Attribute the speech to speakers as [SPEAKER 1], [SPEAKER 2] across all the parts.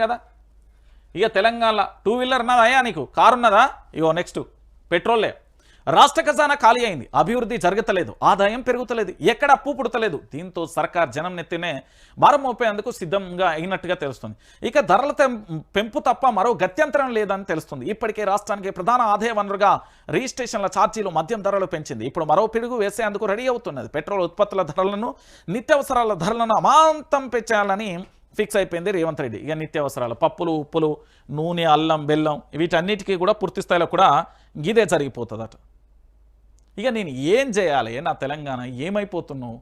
[SPEAKER 1] చెప్తాను కదా. ఇక తెలంగాణ టూ వీలర్ ఉన్నదా అయ్యా నీకు? కారు ఉన్నదా? ఇగో నెక్స్ట్ పెట్రోలే రాష్ట్ర ఖజానా ఖాళీ అయింది. అభివృద్ధి జరగతలేదు. ఆదాయం పెరుగుతలేదు. ఎక్కడ అప్పు పుడతలేదు. దీంతో సర్కార్ జనం నెత్తినే భారం మోపేందుకు సిద్ధంగా అయినట్టుగా తెలుస్తుంది. ఇక ధరల తెం- పెంపు తప్ప మరో గత్యంతరం లేదని తెలుస్తుంది. ఇప్పటికే రాష్ట్రానికి ప్రధాన ఆదాయ వనరుగా రిజిస్ట్రేషన్ల ఛార్జీలు మద్యం ధరలు పెంచింది. ఇప్పుడు మరో పిడుగు వేసేందుకు రెడీ అవుతున్నది. పెట్రోల్ ఉత్పత్తుల ధరలను నిత్యావసరాల ధరలను అమాంతం పెంచాలని ఫిక్స్ అయిపోయింది రేవంత్ రెడ్డి. ఇక నిత్యావసరాలు పప్పులు ఉప్పులు నూనె అల్లం బెల్లం వీటన్నిటికీ కూడా పూర్తి స్థాయిలో కూడా ఇదే జరిగిపోతుందట. ఇక నేను ఏం చేయాలి? నా తెలంగాణ ఏమైపోతున్నావు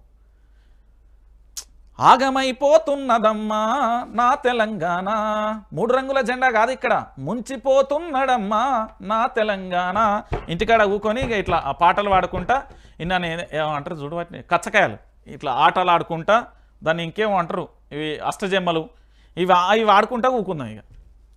[SPEAKER 1] ఆగమైపోతున్నదమ్మా నా తెలంగాణ. మూడు రంగుల జెండా కాదు ఇక్కడ. ముంచిపోతున్నడమ్మా నా తెలంగాణ. ఇంటికాడ ఊకొని ఇక ఇట్లా పాటలు పాడుకుంటా ఇన్న నేను ఏమంటారు చూడవాటిని కచ్చకాయలు. ఇట్లా ఆటలు ఆడుకుంటా దాన్ని ఇంకేమో అంటారు ఇవి అష్టజమ్మలు. ఇవి ఇవి ఆడుకుంటా కూకుందాం ఇక.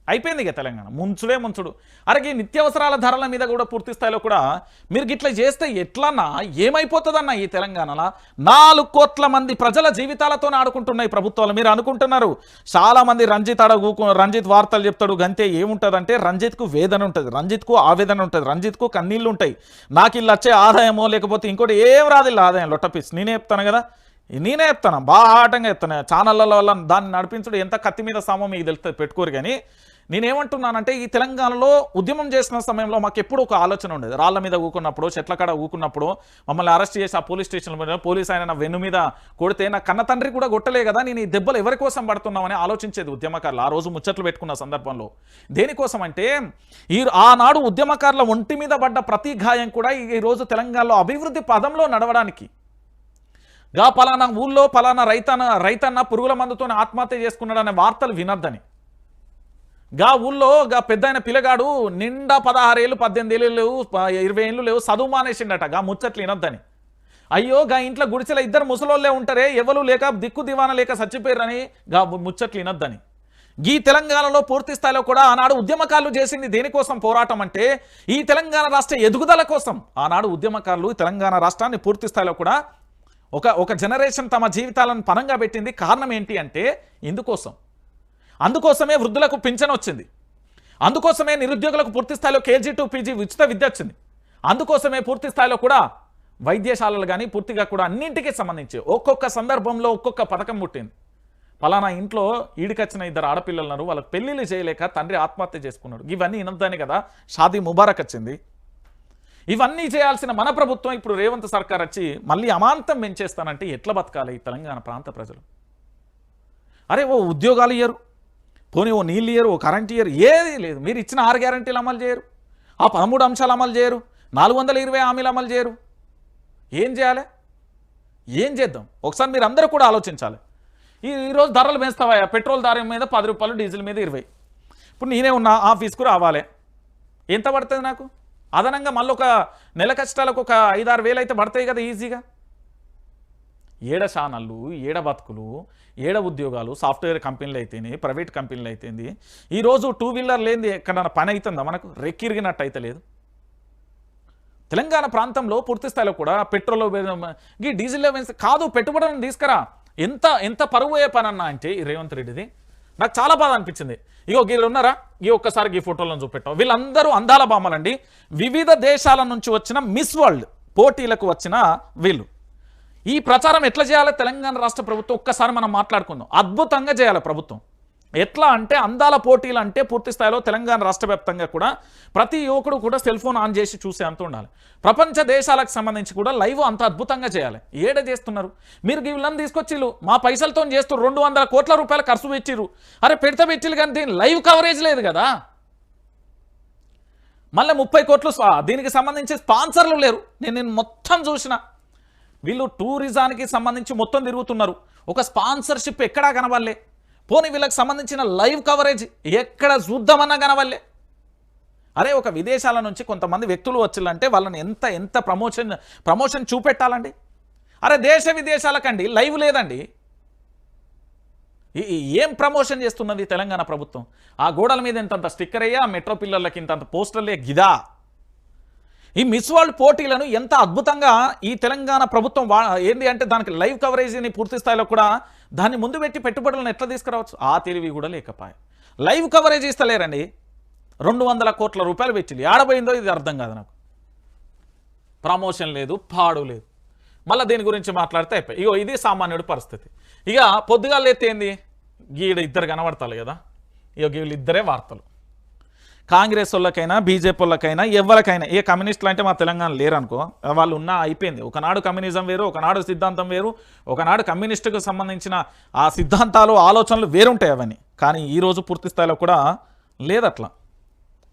[SPEAKER 1] అయిపోయింది ఇక తెలంగాణ. ముంచుడే. ముంచుడు అరగే నిత్యావసరాల ధరల మీద కూడా పూర్తి స్థాయిలో కూడా మీరు గిట్లా చేస్తే ఎట్లన్నా ఏమైపోతుందన్న ఈ తెలంగాణలో? నాలుగు కోట్ల మంది ప్రజల జీవితాలతో ఆడుకుంటున్నాయి ప్రభుత్వాలు. మీరు అనుకుంటున్నారు చాలా మంది రంజిత్ అడగు రంజిత్ వార్తలు చెప్తాడు గంతే ఏముంటుందంటే రంజిత్కు వేదన ఉంటుంది రంజిత్కు ఆవేదన ఉంటుంది రంజిత్కు కన్నీళ్ళు ఉంటాయి నాకు ఇల్లు వచ్చే ఆదాయమో లేకపోతే ఇంకోటి ఏం రాదు ఇలా ఆదాయం లొట్టపిస్ నేనే చెప్తాను కదా. నేనే చెప్తాను బాహాటంగా ఎత్తాను ఛానళ్ళ వల్ల దాన్ని నడిపించడం ఎంత కత్తి మీద సామో మీకు తెలుస్తుంది పెట్టుకోరు కానీ నేనేమంటున్నానంటే ఈ తెలంగాణలో ఉద్యమం చేసిన సమయంలో మాకు ఎప్పుడు ఒక ఆలోచన ఉండేది. రాళ్ళ మీద ఊకున్నప్పుడు చెట్ల కాడ ఊకున్నప్పుడు మమ్మల్ని అరెస్ట్ చేసి ఆ పోలీస్ స్టేషన్లో మీద పోలీస్ ఆయన వెన్ను మీద కొడితే నా కన్న తండ్రి కూడా కొట్టలే కదా నేను ఈ దెబ్బలు ఎవరి కోసం పడుతున్నామని ఆలోచించేది ఉద్యమకారులు. ఆ రోజు ముచ్చట్లు పెట్టుకున్న సందర్భంలో. దేనికోసం అంటే ఈ ఆనాడు ఉద్యమకారుల ఒంటి మీద పడ్డ ప్రతి గాయం కూడా ఈ రోజు తెలంగాణలో అభివృద్ధి పదంలో నడవడానికి. గా పలానా ఊళ్ళో పలానా రైతన్న రైతన్న పురుగుల మందుతో ఆత్మహత్య చేసుకున్నాడనే వార్తలు వినొద్దని. గా ఊళ్ళో గా పెద్ద పిల్లగాడు నిండా పదహారేళ్ళు పద్దెనిమిది ఏళ్ళు లేవు ఇరవై ఏళ్ళు లేవు చదువు మానేసిండట. గా ముచ్చట్లు వినొద్దని. అయ్యో గా ఇంట్లో గుడిసెల ఇద్దరు ముసలోళ్ళే ఉంటారే ఎవరు లేక దిక్కు దివాన లేక చచ్చిపోయారని గా ముచ్చట్లు వినొద్దని. ఈ తెలంగాణలో పూర్తి స్థాయిలో కూడా ఆనాడు ఉద్యమకారులు చేసింది దేనికోసం పోరాటం అంటే ఈ తెలంగాణ రాష్ట్ర ఎదుగుదల కోసం. ఆనాడు ఉద్యమకారులు తెలంగాణ రాష్ట్రాన్ని పూర్తి స్థాయిలో కూడా ఒక ఒక జనరేషన్ తమ జీవితాలను పనంగా పెట్టింది కారణం ఏంటి అంటే ఇందుకోసం. అందుకోసమే వృద్ధులకు పింఛన్ వచ్చింది. అందుకోసమే నిరుద్యోగులకు పూర్తి స్థాయిలో కేజీ టు పీజీ ఉచిత విద్య వచ్చింది. అందుకోసమే పూర్తి స్థాయిలో కూడా వైద్యశాలలు కానీ పూర్తిగా కూడా అన్నింటికీ సంబంధించి ఒక్కొక్క సందర్భంలో ఒక్కొక్క పథకం పుట్టింది. పలానా ఇంట్లో ఈడికొచ్చిన ఇద్దరు ఆడపిల్లలు ఉన్నారు వాళ్ళకి పెళ్ళిళ్ళు చేయలేక తండ్రి ఆత్మహత్య చేసుకున్నాడు. ఇవన్నీ వినొద్దని కదా షాదీ ముబారక్ వచ్చింది. ఇవన్నీ చేయాల్సిన మన ప్రభుత్వం ఇప్పుడు రేవంత్ సర్కార్ వచ్చి మళ్ళీ అమాంతం పెంచేస్తానంటే ఎట్లా బతకాలి ఈ తెలంగాణ ప్రాంత ప్రజలు? అరే ఓ ఉద్యోగాలు ఇయ్యరు. పోనీ ఓ నీళ్ళు ఇయ్యరు ఓ కరెంట్ ఇయ్యరు ఏది లేదు. మీరు ఇచ్చిన ఆరు గ్యారంటీలు అమలు చేయరు. ఆ పదమూడు అంశాలు అమలు చేయరు. నాలుగు వందల ఇరవై హామీలు అమలు చేయరు. ఏం చేయాలి? ఏం చేద్దాం? ఒకసారి మీరు అందరూ కూడా ఆలోచించాలి. ఈ ఈరోజు ధరలు పెంచుతావా పెట్రోల్ ధర మీద పది రూపాయలు డీజిల్ మీద ఇరవై. ఇప్పుడు నేనే ఉన్నా ఆఫీస్కు రావాలి. ఎంత పడుతుంది నాకు? అదనంగా మళ్ళీ ఒక నెల కష్టాలకు ఒక ఐదారు వేలు అయితే పడతాయి కదా ఈజీగా. ఏడ ఛానళ్ళు ఏడ బతుకులు ఏడ ఉద్యోగాలు సాఫ్ట్వేర్ కంపెనీలు అయితేనే ప్రైవేట్ కంపెనీలు అయితేంది ఈరోజు టూ వీలర్ లేనిది ఎక్కడన్నా పని అవుతుందా మనకు రెక్కిరిగినట్టు అయితే లేదు. తెలంగాణ ప్రాంతంలో పూర్తి స్థాయిలో కూడా పెట్రోల్ ఈ డీజిల్ కాదు పెట్టుబడులను తీసుకురా. ఎంత ఎంత పరువు అయ్యే పని అన్నా అంటే రేవంత్ రెడ్డిది. నాకు చాలా బాధ అనిపించింది. ఇగో వీళ్ళు ఉన్నారా? ఈ ఒక్కసారి ఈ ఫోటోలను చూపెట్టాం వీళ్ళందరూ అందాల బామ్మలండి వివిధ దేశాల నుంచి వచ్చిన మిస్ వరల్డ్ పోటీలకు వచ్చిన వీళ్ళు. ఈ ప్రచారం ఎట్లా చేయాలి తెలంగాణ రాష్ట్ర ప్రభుత్వం ఒక్కసారి మనం మాట్లాడుకుందాం. అద్భుతంగా చేయాలి ప్రభుత్వం. ఎట్లా అంటే అందాల పోటీలు అంటే పూర్తి స్థాయిలో తెలంగాణ రాష్ట్ర వ్యాప్తంగా కూడా ప్రతి యువకుడు కూడా సెల్ ఫోన్ ఆన్ చేసి చూసే అంత ఉండాలి. ప్రపంచ దేశాలకు సంబంధించి కూడా లైవ్ అంత అద్భుతంగా చేయాలి. ఏడ చేస్తున్నారు? మీరు వీళ్ళని తీసుకొచ్చిళ్ళు. మా పైసలతో చేస్తూ రెండు వందల కోట్ల రూపాయలు ఖర్చు పెట్టిరు అరే పెడితే పెట్టిలు కానీ దీని లైవ్ కవరేజ్ లేదు కదా. మళ్ళీ ముప్పై కోట్లు దీనికి సంబంధించి స్పాన్సర్లు లేరు. నేను నేను మొత్తం చూసిన. వీళ్ళు టూరిజానికి సంబంధించి మొత్తం తిరుగుతున్నారు. ఒక స్పాన్సర్షిప్ ఎక్కడా కనబడలే. పోనీ వీళ్ళకి సంబంధించిన లైవ్ కవరేజ్ ఎక్కడ చూద్దామన్నా కనవల్లే అరే ఒక విదేశాల నుంచి కొంతమంది వ్యక్తులు వచ్చిందంటే వాళ్ళని ఎంత ఎంత ప్రమోషన్ ప్రమోషన్ చూపెట్టాలండి? అరే దేశ విదేశాలకండి లైవ్ లేదండి. ఏం ప్రమోషన్ చేస్తున్నది తెలంగాణ ప్రభుత్వం? ఆ గోడల మీద ఇంతంత స్టిక్కర్ అయ్యా మెట్రో పిల్లర్లకి ఇంతంత పోస్టర్లే గిదా? ఈ మిస్ వరల్డ్ పోటీలను ఎంత అద్భుతంగా ఈ తెలంగాణ ప్రభుత్వం వా ఏంటి అంటే దానికి లైవ్ కవరేజీని పూర్తి స్థాయిలో కూడా దాన్ని ముందు పెట్టి పెట్టుబడులను ఎట్లా తీసుకురావచ్చు? ఆ తెలివి కూడా లేకపోయే. లైవ్ కవరేజ్ ఇస్తలేరండి. రెండు వందల కోట్ల రూపాయలు పెట్టింది. ఆడపోయిందో ఇది అర్థం కాదు నాకు. ప్రమోషన్ లేదు పాడు లేదు. మళ్ళీ దీని గురించి మాట్లాడితే అయిపోయి ఇగో ఇది సామాన్యుడి పరిస్థితి. ఇక పొద్దుగా లేతేంది గీడ ఇద్దరు కనబడతారు కదా. ఇక వీళ్ళు ఇద్దరే వార్తలు. కాంగ్రెస్ వాళ్ళకైనా బీజేపీ వాళ్ళకైనా ఎవరికైనా ఏ కమ్యూనిస్టులు అంటే మా తెలంగాణ లేరనుకో వాళ్ళు ఉన్నా అయిపోయింది. ఒకనాడు కమ్యూనిజం వేరు ఒకనాడు సిద్ధాంతం వేరు ఒకనాడు కమ్యూనిస్టుకు సంబంధించిన ఆ సిద్ధాంతాలు ఆలోచనలు వేరుంటాయి అవన్నీ. కానీ ఈరోజు పూర్తి స్థాయిలో కూడా లేదట్లా.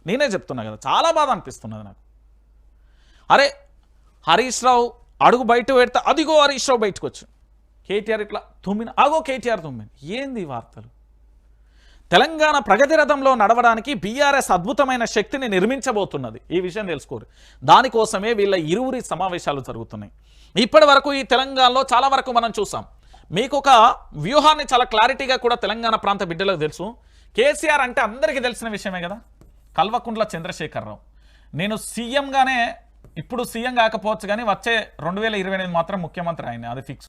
[SPEAKER 1] నేనే చెప్తున్నా కదా చాలా బాధ అనిపిస్తున్నది నాకు. అరే హరీష్ రావు అడుగు బయట పెడితే అదిగో హరీష్ రావు బయటకు వచ్చు కేటీఆర్ ఇట్లా తుమ్మిన అగో కేటీఆర్ తుమ్మిన ఏంది వార్తలు? తెలంగాణ ప్రగతి రథంలో నడవడానికి బీఆర్ఎస్ అద్భుతమైన శక్తిని నిర్మించబోతున్నది. ఈ విషయం తెలుసుకోరు. దానికోసమే వీళ్ళ ఇరువురి సమావేశాలు జరుగుతున్నాయి. ఇప్పటి వరకు ఈ తెలంగాణలో చాలా వరకు మనం చూసాం. మీకు ఒక వ్యూహాన్ని చాలా క్లారిటీగా కూడా తెలంగాణ ప్రాంత బిడ్డలకు తెలుసు. కేసీఆర్ అంటే అందరికీ తెలిసిన విషయమే కదా? కల్వకుంట్ల చంద్రశేఖరరావు. నేను సీఎంగానే ఇప్పుడు సీఎం కాకపోవచ్చు కానీ వచ్చే రెండు వేల ఇరవై మాత్రం ముఖ్యమంత్రి ఆయన అది ఫిక్స్